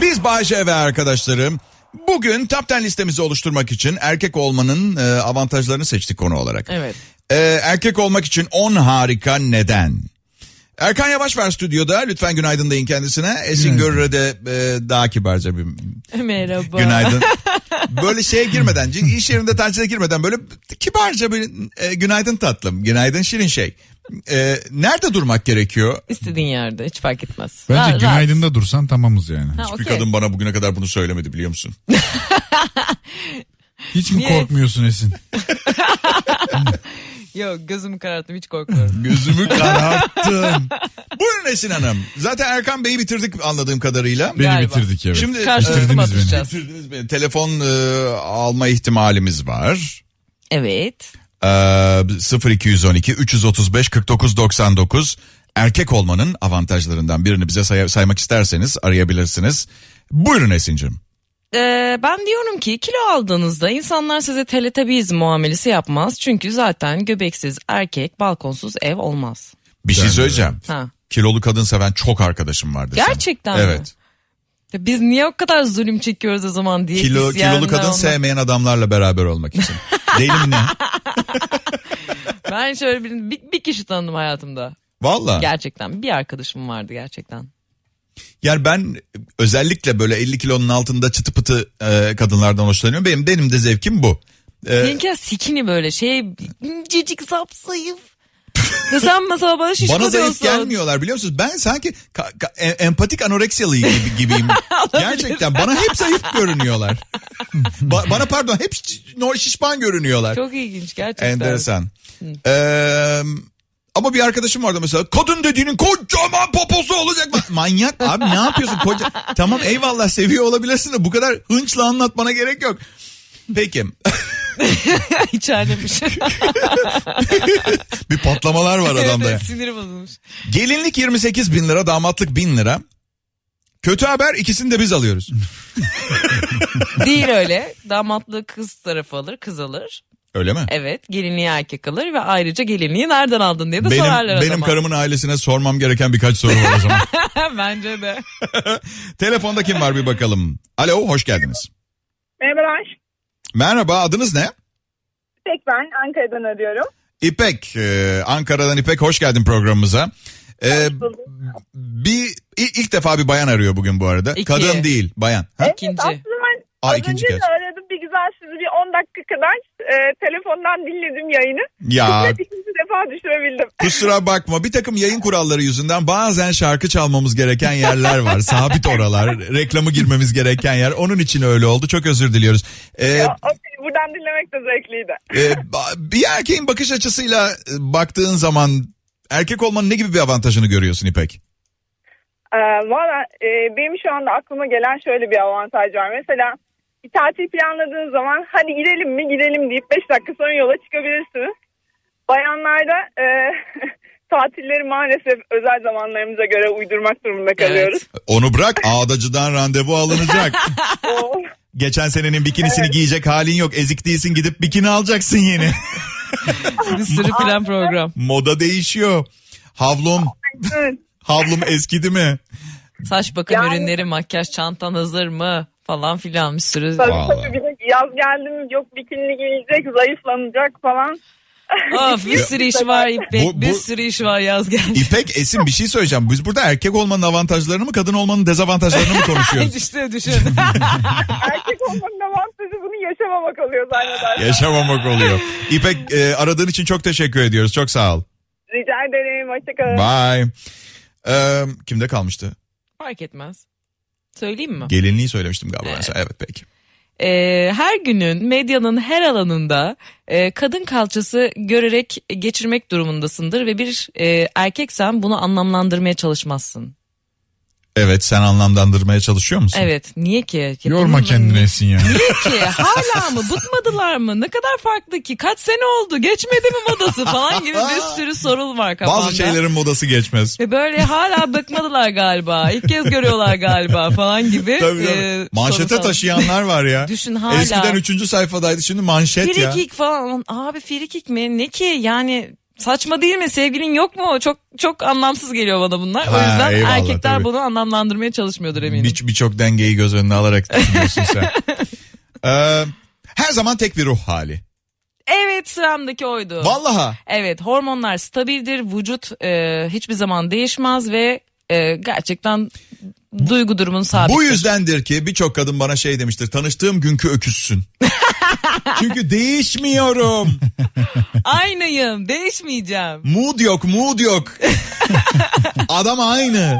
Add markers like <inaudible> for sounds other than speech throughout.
Biz Bayce ve arkadaşlarım bugün top 10 listemizi oluşturmak için erkek olmanın e, avantajlarını seçtik konu olarak. Evet. E, erkek olmak için 10 harika neden? Erkan Yavaş var stüdyoda. Lütfen günaydın deyin kendisine. Esin Görür'e de e, daha kibarca bir Merhaba. günaydın. <laughs> böyle şeye girmeden, iş yerinde tatile girmeden böyle kibarca bir e, günaydın tatlım, günaydın şirin şey. E, nerede durmak gerekiyor? İstediğin yerde hiç fark etmez. Bence Rahat- günaydın'da dursan tamamız yani. Ha, Bir okey. kadın bana bugüne kadar bunu söylemedi biliyor musun? <laughs> Hiç mi Niye? korkmuyorsun Esin? <laughs> Yok gözümü kararttım hiç korkmuyorum. Gözümü <laughs> kararttın. Buyurun Esin Hanım. Zaten Erkan Bey'i bitirdik anladığım kadarıyla. Beni Galiba. bitirdik evet. Şimdi Karşılıklı mı Bitirdiniz beni. atışacağız? bitirdiniz beni. Telefon e, alma ihtimalimiz var. Evet. Ee, 0212 335 49 99 erkek olmanın avantajlarından birini bize say- saymak isterseniz arayabilirsiniz. Buyurun Esin'cim. Ee, ben diyorum ki kilo aldığınızda insanlar size teletabiz muamelesi yapmaz. Çünkü zaten göbeksiz erkek balkonsuz ev olmaz. Bir şey söyleyeceğim. Ha. Kilolu kadın seven çok arkadaşım var desem. Gerçekten mi? Evet. Ya Biz niye o kadar zulüm çekiyoruz o zaman diye. Kilo, kilolu kadın sevmeyen adamlarla beraber olmak için. <laughs> Deli mi ne? Ben şöyle bir, bir, bir kişi tanıdım hayatımda. Valla. Gerçekten bir arkadaşım vardı gerçekten. Yani ben özellikle böyle 50 kilonun altında çıtı pıtı e, kadınlardan hoşlanıyorum. Benim benim de zevkim bu. E, Seninki skinny böyle şey incecik sapsayıf. Ya sen mesela bana şişko bana zayıf diyorsun. gelmiyorlar biliyor musunuz? Ben sanki ka- ka- e- empatik anoreksiyalı gibi, gibiyim. <laughs> Gerçekten bana hep zayıf görünüyorlar. <laughs> Ba- bana pardon hep şiş- şişman görünüyorlar. Çok ilginç gerçekten. Enteresan. Ee, ama bir arkadaşım vardı mesela kadın dediğinin kocaman poposu olacak mı? Manyak abi ne yapıyorsun? Koca... Tamam eyvallah seviyor olabilirsin de bu kadar hınçla anlatmana gerek yok. Peki <laughs> İçerlemiş. <laughs> bir patlamalar var adamda. Evet, Siniri bozulmuş. Gelinlik 28 bin lira damatlık 1000 lira. Kötü haber ikisini de biz alıyoruz. Değil öyle. Damatlığı kız tarafı alır, kız alır. Öyle mi? Evet, gelinliği erkek alır ve ayrıca gelinliği nereden aldın diye de Benim, sorarlar benim adama. karımın ailesine sormam gereken birkaç soru var o zaman. <laughs> Bence de. <laughs> Telefonda kim var bir bakalım. Alo hoş geldiniz. Merhabalar. Merhaba adınız ne? Tek ben Ankara'dan arıyorum. İpek, e, Ankara'dan İpek hoş geldin programımıza. E, bir ilk, ilk defa bir bayan arıyor bugün bu arada. İki. Kadın değil, bayan. Ha? İkinci. Aslında ben Aa, az ikinci önce kez. de aradım bir güzel sizi bir 10 dakika kadar e, telefondan dinledim yayını. Ya ikinci defa düşürebildim. kusura bakma bir takım yayın kuralları yüzünden bazen şarkı çalmamız gereken yerler var. <laughs> Sabit oralar, reklamı girmemiz gereken yer. Onun için öyle oldu. Çok özür diliyoruz. E, Ya, o- buradan dinlemek de zevkliydi. e, bir erkeğin bakış açısıyla e, baktığın zaman erkek olmanın ne gibi bir avantajını görüyorsun İpek? Ee, Valla e, benim şu anda aklıma gelen şöyle bir avantaj var. Mesela bir tatil planladığın zaman hadi gidelim mi gidelim deyip 5 dakika sonra yola çıkabilirsiniz. Bayanlarda e, <laughs> tatilleri maalesef özel zamanlarımıza göre uydurmak durumunda kalıyoruz. Onu bırak ağdacıdan randevu alınacak. <laughs> O- Geçen senenin bikinisini giyecek halin yok. Ezik değilsin gidip bikini alacaksın yeni. <laughs> Bir sürü plan program. Moda değişiyor. Havlum, Evet. havlum eskidi mi? Saç bakım Yani- ürünleri, makyaj çantan hazır mı? Falan filan bir sürü. Tabii Vallahi. tabii bir de yaz geldi mi yok bikini giyecek zayıflanacak falan. Of bir <laughs> sürü iş var İpek. Bu- bu- Bir sürü iş var yaz geldi. İpek, Esin bir şey söyleyeceğim. Biz burada erkek olmanın avantajlarını mı kadın olmanın dezavantajlarını mı <laughs> konuşuyoruz? işte düşün. <laughs> Erkek olmanın avantajı bunu yaşamamak oluyor zannedersem. Yaşamamak oluyor. İpek e, aradığın için çok teşekkür ediyoruz. Çok sağ ol. Rica ederim hoşçakalın. Bye. Ee, kimde kalmıştı? Fark etmez. Söyleyeyim mi? Gelinliği söylemiştim galiba. ben sana. Evet peki. Ee, her günün medyanın her alanında e, kadın kalçası görerek geçirmek durumundasındır ve bir e, erkeksen bunu anlamlandırmaya çalışmazsın. Evet sen anlamlandırmaya çalışıyor musun? Evet niye ki? Yorma bunun- kendini Esin ya. Niye ki? Hala mı? Bıkmadılar mı? Ne kadar farklı ki? Kaç sene oldu? Geçmedi mi modası falan gibi bir sürü sorun var kafamda. Bazı şeylerin modası geçmez. Ve böyle hala bıkmadılar galiba. İlk kez görüyorlar galiba falan gibi. Tabii, tabii. e, Manşete taşıyanlar var ya. <laughs> Düşün hala. Eskiden üçüncü sayfadaydı şimdi manşet ya. Frikik falan. Abi frikik mi? Ne ki? Yani Saçma değil mi? Sevgilin yok mu? Çok çok anlamsız geliyor bana bunlar. o Ha, yüzden eyvallah, erkekler tabii. bunu anlamlandırmaya çalışmıyordur eminim. Bir- Birçok dengeyi göz önüne alarak düşünüyorsun sen. <laughs> Ee, her zaman tek bir ruh hali. Evet sıramdaki oydu. Vallaha. Evet hormonlar stabildir. Vücut e, hiçbir zaman değişmez ve e, gerçekten duygu durumun sabittir. Bu yüzdendir ki birçok kadın bana şey demiştir. Tanıştığım günkü öküzsün. <laughs> Çünkü değişmiyorum. Aynıyım değişmeyeceğim. Mood yok, mood yok. Adam aynı.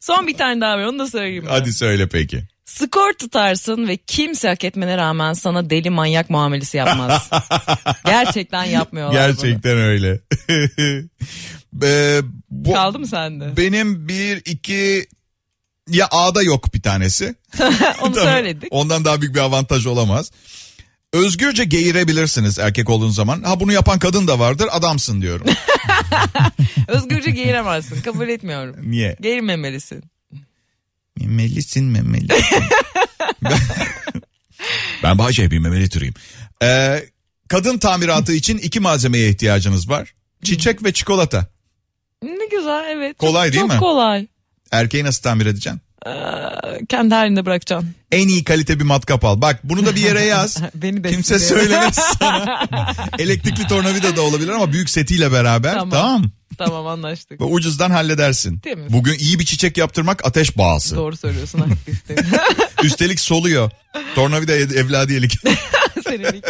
Son bir tane daha var onu da söyleyeyim. ben. Hadi söyle peki. Skor tutarsın ve kimse hak etmene rağmen sana deli manyak muamelesi yapmaz. <laughs> Gerçekten yapmıyorlar Gerçekten öyle. <laughs> Ee, bu, bunu. Kaldı mı sende? benim bir iki ya A'da yok bir tanesi. <laughs> Onu Tamam. söyledik. Ondan daha büyük bir avantaj olamaz. Özgürce geğirebilirsiniz erkek olduğun zaman. Ha bunu yapan kadın da vardır adamsın diyorum. <laughs> Özgürce giyiremezsin. Kabul etmiyorum. Niye? Giyirmemelisin. Memelisin memelisin. <laughs> ben, ben Bahçe bir memeli türüyüm. Ee, kadın tamiratı için iki malzemeye ihtiyacınız var. Çiçek ve çikolata. Ne güzel evet. Kolay çok, değil çok mi? kolay. Erkeği nasıl tamir edeceksin? Ee, kendi halinde bırakacaksın. En iyi kalite bir matkap al. Bak bunu da bir yere yaz. <laughs> Beni de Kimse söylemez sana. <laughs> Elektrikli tornavida da olabilir ama büyük setiyle beraber. Tamam. Tamam. Tamam anlaştık. Ve ucuzdan halledersin. Değil mi? Bugün iyi bir çiçek yaptırmak ateş bağısı. Doğru söylüyorsun <laughs> haklısın. Üstelik soluyor. Tornavida ev- evladiyelik. Seninlik.